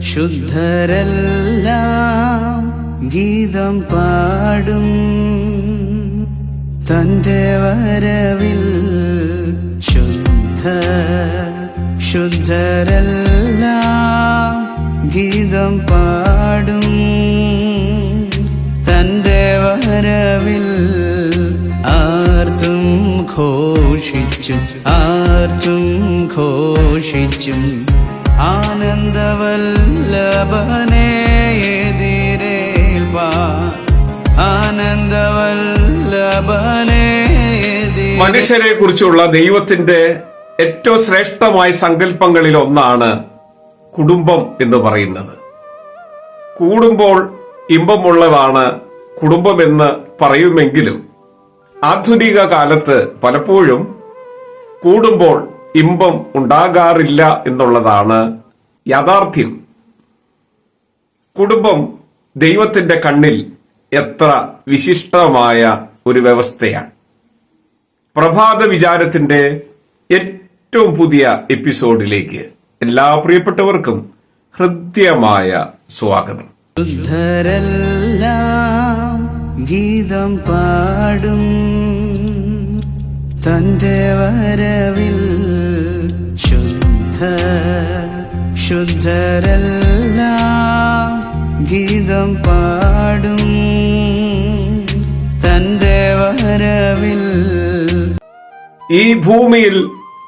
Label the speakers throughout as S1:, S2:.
S1: ശുദ്ധരെല്ലാം ഗീതം പാടും. തന്റെ വരവിൽ ശുദ്ധ ശുദ്ധരെല്ലാം ഗീതം പാടും. തന്റെ വരവിൽ ആർത്തും ഘോഷിച്ചും ആർത്തും ഘോഷിച്ചും
S2: മനുഷ്യരെ കുറിച്ചുള്ള ദൈവത്തിന്റെ ഏറ്റവും ശ്രേഷ്ഠമായ സങ്കല്പങ്ങളിൽ ഒന്നാണ് കുടുംബം എന്ന് പറയുന്നത്. കൂടുമ്പോൾ ഇമ്പമുള്ളതാണ് കുടുംബമെന്ന് പറയുമെങ്കിലും ആധുനിക കാലത്ത് പലപ്പോഴും കൂടുമ്പോൾ ഇമ്പം ഉണ്ടാകാറില്ല എന്നുള്ളതാണ് യാഥാർത്ഥ്യം. കുടുംബം ദൈവത്തിന്റെ കണ്ണിൽ എത്ര വിശിഷ്ടമായ ഒരു വ്യവസ്ഥയാണ്. പ്രഭാത വിചാരത്തിന്റെ ഏറ്റവും പുതിയ എപ്പിസോഡിലേക്ക് എല്ലാ പ്രിയപ്പെട്ടവർക്കും ഹൃദ്യമായ സ്വാഗതം.
S1: ഗീതം പാടും. തന്റെ വരവിൽ ശുദ്ധരെല്ലാം ഗീതം പാടും. തന്റെ വരവിൽ
S2: ഈ ഭൂമിയിൽ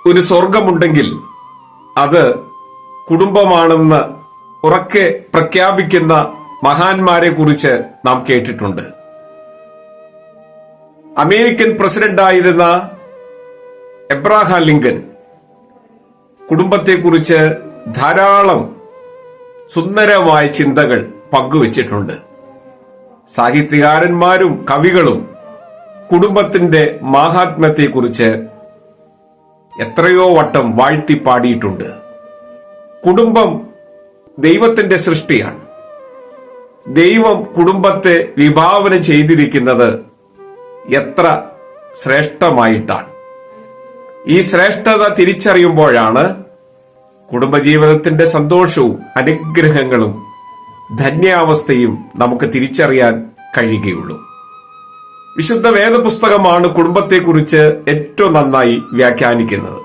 S2: ഒരു സ്വർഗമുണ്ടെങ്കിൽ അത് കുടുംബമാണെന്ന് ഉറക്കെ പ്രഖ്യാപിക്കുന്ന മഹാന്മാരെ കുറിച്ച് നാം കേട്ടിട്ടുണ്ട്. അമേരിക്കൻ പ്രസിഡന്റായിരുന്ന എബ്രാഹാം ലിങ്കൻ കുടുംബത്തെക്കുറിച്ച് ധാരാളം സുന്ദരമായ ചിന്തകൾ പങ്കുവച്ചിട്ടുണ്ട്. സാഹിത്യകാരന്മാരും കവികളും കുടുംബത്തിന്റെ മാഹാത്മ്യത്തെക്കുറിച്ച് എത്രയോ വട്ടം വാഴ്ത്തി പാടിയിട്ടുണ്ട് കുടുംബം ദൈവത്തിന്റെ സൃഷ്ടിയാണ്. ദൈവം കുടുംബത്തെ വിഭാവന ചെയ്തിരിക്കുന്നത് എത്ര ശ്രേഷ്ഠമായിട്ടാണ്. ഈ ശ്രേഷ്ഠത തിരിച്ചറിയുമ്പോഴാണ് കുടുംബജീവിതത്തിന്റെ സന്തോഷവും അനുഗ്രഹങ്ങളും ധന്യാവസ്ഥയും നമുക്ക് തിരിച്ചറിയാൻ കഴിയുകയുള്ളൂ. വിശുദ്ധ വേദപുസ്തകമാണ് കുടുംബത്തെക്കുറിച്ച് ഏറ്റവും നന്നായി വ്യാഖ്യാനിക്കുന്നത്.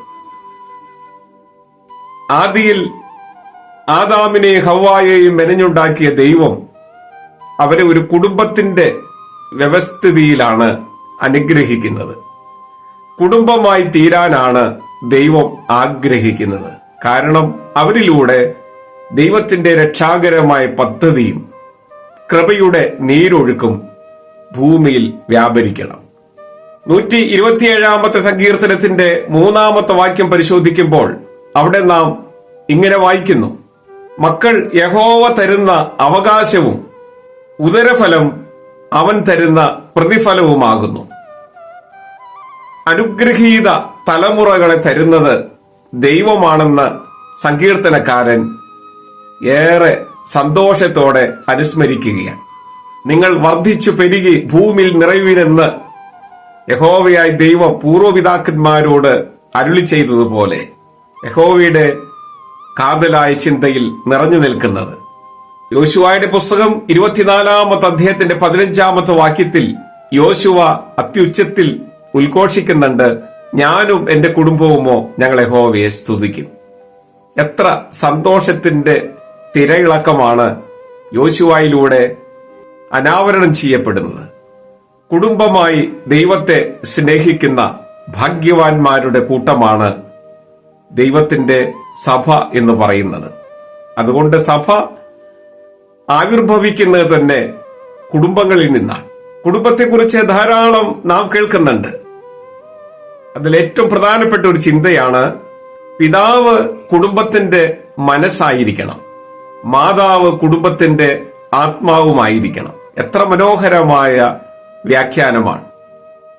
S2: ആദിയിൽ ആദാമിനെയും ഹവായെയും മെനഞ്ഞുണ്ടാക്കിയ ദൈവം അവരെ ഒരു കുടുംബത്തിന്റെ വ്യവസ്ഥിതിയിലാണ് അനുഗ്രഹിക്കുന്നത്. കുടുംബമായി തീരാനാണ് ദൈവം ആഗ്രഹിക്കുന്നത്. കാരണം അവരിലൂടെ ദൈവത്തിന്റെ രക്ഷാകരമായ പദ്ധതിയും കൃപയുടെ നീരൊഴുക്കും ഭൂമിയിൽ വ്യാപരിക്കണം. നൂറ്റി ഇരുപത്തിയേഴാമത്തെ സങ്കീർത്തനത്തിന്റെ മൂന്നാമത്തെ വാക്യം പരിശോധിക്കുമ്പോൾ അവിടെ നാം ഇങ്ങനെ വായിക്കുന്നു. മക്കൾ യഹോവ തരുന്ന അവകാശവും ഉദരഫലം അവൻ തരുന്ന പ്രതിഫലവുമാകുന്നു. അനുഗ്രഹീത തലമുറകളെ തരുന്നത് ദൈവമാണെന്ന് സങ്കീർത്തനക്കാരൻ ഏറെ സന്തോഷത്തോടെ അനുസ്മരിക്കുകയാണ്. നിങ്ങൾ വർദ്ധിച്ചു പെരുകി ഭൂമിയിൽ നിറയുവിനെന്ന് യഹോവയായി ദൈവ പൂർവപിതാക്കന്മാരോട് അരുളി ചെയ്തതുപോലെ യഹോവയുടെ കാതലായ ചിന്തയിൽ നിറഞ്ഞു നിൽക്കുന്നത്. യോശുവായുടെ പുസ്തകം ഇരുപത്തിനാലാമത്തെ അദ്ദേഹത്തിന്റെ പതിനഞ്ചാമത്തെ വാക്യത്തിൽ യോശുവ അത്യുച്ചത്തിൽ ഉദ്ഘോഷിക്കുന്നുണ്ട്. ഞാനും എന്റെ കുടുംബവുമോ ഞങ്ങളെ യഹോവയെ സ്തുതിക്കും. എത്ര സന്തോഷത്തിന്റെ തിരയിളക്കമാണ് യോശുവായിലൂടെ അനാവരണം ചെയ്യപ്പെടുന്നത്. കുടുംബമായി ദൈവത്തെ സ്നേഹിക്കുന്ന ഭാഗ്യവാന്മാരുടെ കൂട്ടമാണ് ദൈവത്തിന്റെ സഭ എന്ന് പറയുന്നത്. അതുകൊണ്ട് സഭ ആവിർഭവിക്കുന്നത് തന്നെ കുടുംബങ്ങളിൽ നിന്നാണ്. കുടുംബത്തെക്കുറിച്ച് ധാരാളം നാം കേൾക്കുന്നുണ്ട്. അതിൽ ഏറ്റവും പ്രധാനപ്പെട്ട ഒരു ചിന്തയാണ് പിതാവ് കുടുംബത്തിന്റെ മനസ്സായിരിക്കണം. മാതാവ് കുടുംബത്തിന്റെ ആത്മാവുമായിരിക്കണം. എത്ര മനോഹരമായ വ്യാഖ്യാനമാണ്.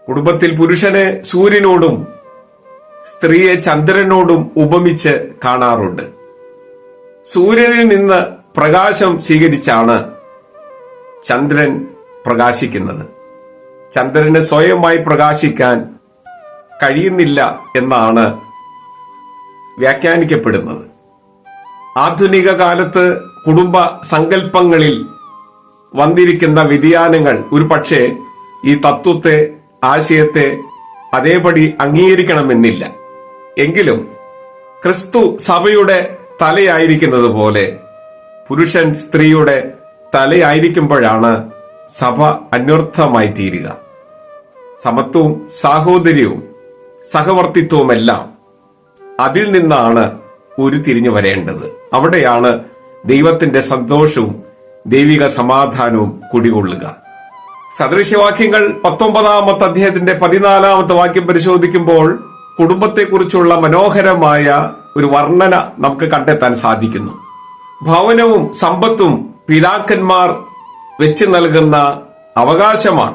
S2: കുടുംബത്തിൽ പുരുഷനെ സൂര്യനോടും സ്ത്രീയെ ചന്ദ്രനോടും ഉപമിച്ച് കാണാറുണ്ട്. സൂര്യനിൽ നിന്ന് പ്രകാശം സ്വീകരിച്ചാണ് ചന്ദ്രൻ പ്രകാശിക്കുന്നത്. ചന്ദ്രന് സ്വയമായി പ്രകാശിക്കാൻ കഴിയുന്നില്ല എന്നാണ് വ്യാഖ്യാനിക്കപ്പെടുന്നത്. ആധുനിക കാലത്ത് കുടുംബ സങ്കല്പങ്ങളിൽ വന്നിരിക്കുന്ന വ്യതിയാനങ്ങൾ ഒരു പക്ഷേ ഈ തത്വത്തെ ആശയത്തെ അതേപടി അംഗീകരിക്കണമെന്നില്ല. എങ്കിലും ക്രിസ്തു സഭയുടെ തലയായിരിക്കുന്നത് പോലെ പുരുഷൻ സ്ത്രീയുടെ തലയായിരിക്കുമ്പോഴാണ് സഭ അന്വർത്ഥമായി തീരുക സമത്വവും സാഹോദര്യവും സഹവർത്തിത്വവുമെല്ലാം അതിൽ നിന്നാണ് ഉരുത്തിരിഞ്ഞു വരേണ്ടത്. അവിടെയാണ് ദൈവത്തിന്റെ സന്തോഷവും ദൈവിക സമാധാനവും കുടികൊള്ളുക. സദൃശ്യവാക്യങ്ങൾ പത്തൊമ്പതാമത്തെ അദ്ദേഹത്തിന്റെ പതിനാലാമത്തെ വാക്യം പരിശോധിക്കുമ്പോൾ കുടുംബത്തെക്കുറിച്ചുള്ള മനോഹരമായ ഒരു വർണന നമുക്ക് കണ്ടെത്താൻ സാധിക്കുന്നു. ഭവനവും സമ്പത്തും പിതാക്കന്മാർ വെച്ച് നൽകുന്ന അവകാശമാണ്.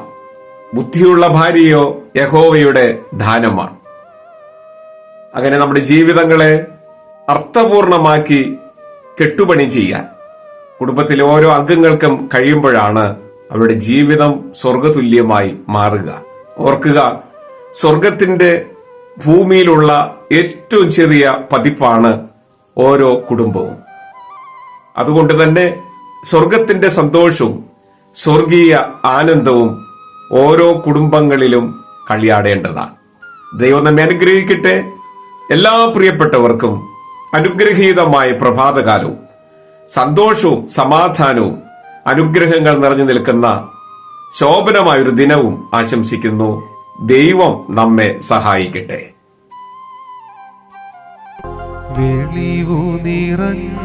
S2: ബുദ്ധിയുള്ള ഭാര്യയോ യഹോവയുടെ ദാനമാണ്. അങ്ങനെ നമ്മുടെ ജീവിതങ്ങളെ അർത്ഥപൂർണമാക്കി കെട്ടുപണി ചെയ്യാൻ കുടുംബത്തിലെ ഓരോ അംഗങ്ങൾക്കും കഴിയുമ്പോഴാണ് അവരുടെ ജീവിതം സ്വർഗതുല്യമായി മാറുക. ഓർക്കുക സ്വർഗത്തിന്റെ ഭൂമിയിലുള്ള ഏറ്റവും ചെറിയ പതിപ്പാണ് ഓരോ കുടുംബവും. അതുകൊണ്ട് തന്നെ സ്വർഗത്തിന്റെ സന്തോഷവും സ്വർഗീയ ആനന്ദവും ഓരോ കുടുംബങ്ങളിലും കളിയാടേണ്ടതാണ് ദൈവം നമ്മെ അനുഗ്രഹിക്കട്ടെ. എല്ലാ പ്രിയപ്പെട്ടവർക്കും അനുഗ്രഹീതമായ പ്രഭാതകാലവും സന്തോഷവും സമാധാനവും അനുഗ്രഹങ്ങൾ നിറഞ്ഞു നിൽക്കുന്ന ശോഭനമായൊരു ദിനവും ആശംസിക്കുന്നു. ദൈവം നമ്മെ സഹായിക്കട്ടെ.
S3: വെളിവു നിറഞ്ഞോരീശു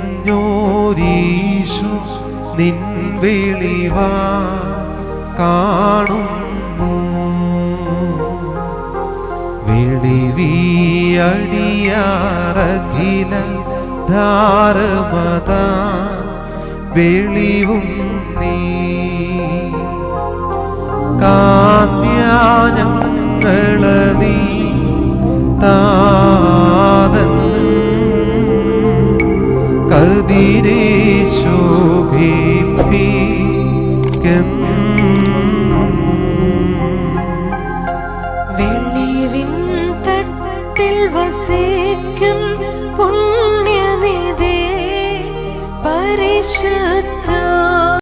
S3: നിൻ വെളിവാ കാണുന്നു. വെളിവിയടിയാറഖില ധാരമത വെളിവും നീ. കാന്യാനങ്ങളീ താതൻ കതിരെ
S4: വെള്ളിവിൻ